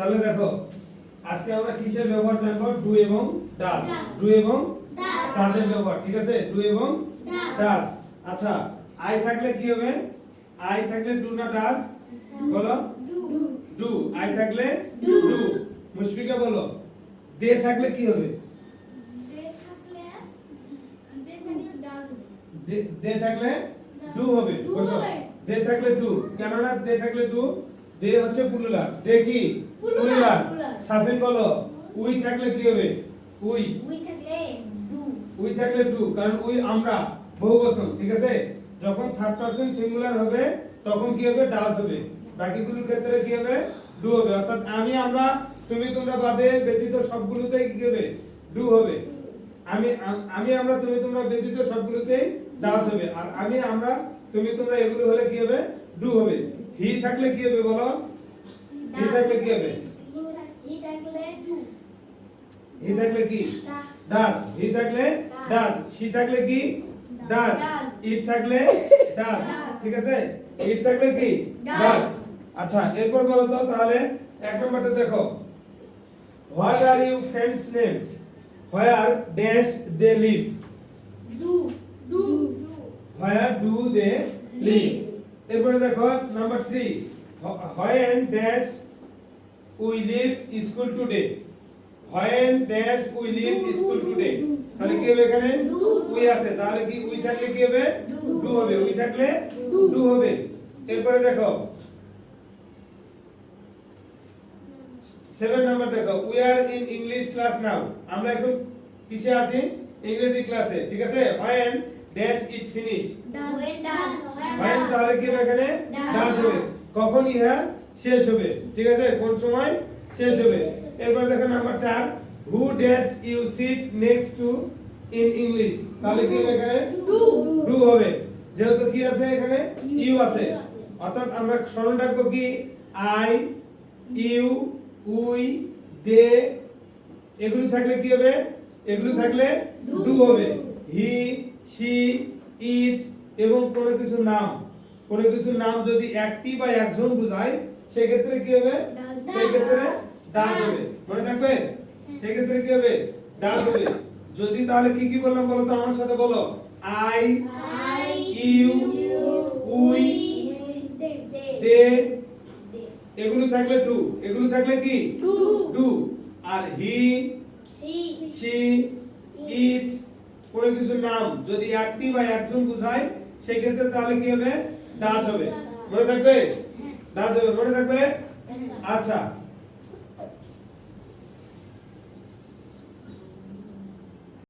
তাহলে দেখো আজকে আমরা কিসের ব্যবহার জানব? ডু এবং ডাজ Does. ডু এবং. ডাজের ব্যবহার ঠিক আছে? ডু এবং. ডাজ আচ্ছা আই থাকলে কি হবে? আই থাকলে ডু না ডাজ বলো। ডু ডু আই থাকলে ডু মুশফিকা বলো। দে থাকলে কি হবে? দে থাকলে ডু হবে। দে থাকলে ডু কেননা দে থাকলে ডু দে হচ্ছে পুলুলার দে কি? পুলুলার সাফিন বলো উই থাকলে কি হবে? উই। উই থাকলে ডু উই থাকলে ডু কারণ উই আমরা বহুবচন ঠিক আছে? যখন থার্ড পারসন সিঙ্গুলার হবে তখন কি হবে? ডাস হবে। বাকিগুলোর ক্ষেত্রে কি হবে? ডু হবে। অর্থাৎ আমি আমরা তুমি তোমরা বাদে ব্যতীত সবগুলোতেই কি হবে? ডু হবে। আমি আমি আমরা তুমি তোমরা ব্যতীত সবগুলোতেই ডাস হবে। আর আমি আমরা তুমি তোমরা এগুলো হলে কি হবে? থাকলে কি হবে বলো? হি থাকলে কি হবে? হি থাকলে হি থাকলে কি? ডাস হি থাকলে ডাস সি থাকলে কি? Does. ইট থাকলে Does. ঠিক আছে? ইট থাকলে কি. ডাস আচ্ছা এরপর বলো তো তাহলে এক নম্বরটা দেখো। What are you friends name where dash they. Live do do where do they live এরপরে দেখো number three when dash we live school today when dash we live school today তাহলে কি হবে এখানে? উই আছে। তাহলে কি উই থাকলে কি হবে? ডু হবে। উই থাকলে ডু হবে। এরপরে দেখো সেভেন নাম্বার দেখো। We are in English class now আমরা এখন কিসে আছি? ইংরেজি ক্লাসে ঠিক আছে? When dash it finish when তাহলে কি এখানে? Does. ডাজ হবে। কখন ইহা শেষ হবে। ঠিক আছে? কোন সময়? শেষ হবে। এরপর দেখো নাম্বার চার। Who dash you sit next to in English তাহলে কি এখানে? ডু ডু হবে। যেহেতু কি আছে এখানে? ইউ আছে। অর্থাৎ আমরা স্মরণ রাখব কি? আই ইউ উই দে এগুলো থাকলে কি হবে? এগুলো থাকলে ডু হবে। হি সি ইট এবং কোনো কিছু নাম। কোনো কিছু নাম যদি একটি বা একজন বোঝায় সেক্ষেত্রে কি হবে. সেক্ষেত্রে. ডাজ হবে। মনে থাকবে? সেক্ষেত্রে কি হবে? ডাজ হবে। যদি তাহলে কি কি বললাম বলো তো আমার সাথে বলো? I I you we they এগুলো থাকলে ডু। এগুলো থাকলে কি? ডু। আর হি সি। কোনো কিছু নাম যদি একটি বা একজন বোঝায় সেক্ষেত্রে তাহলে কি হবে? দাস হবে। মনে থাকবে? দাস হবে। মনে থাকবে? আচ্ছা।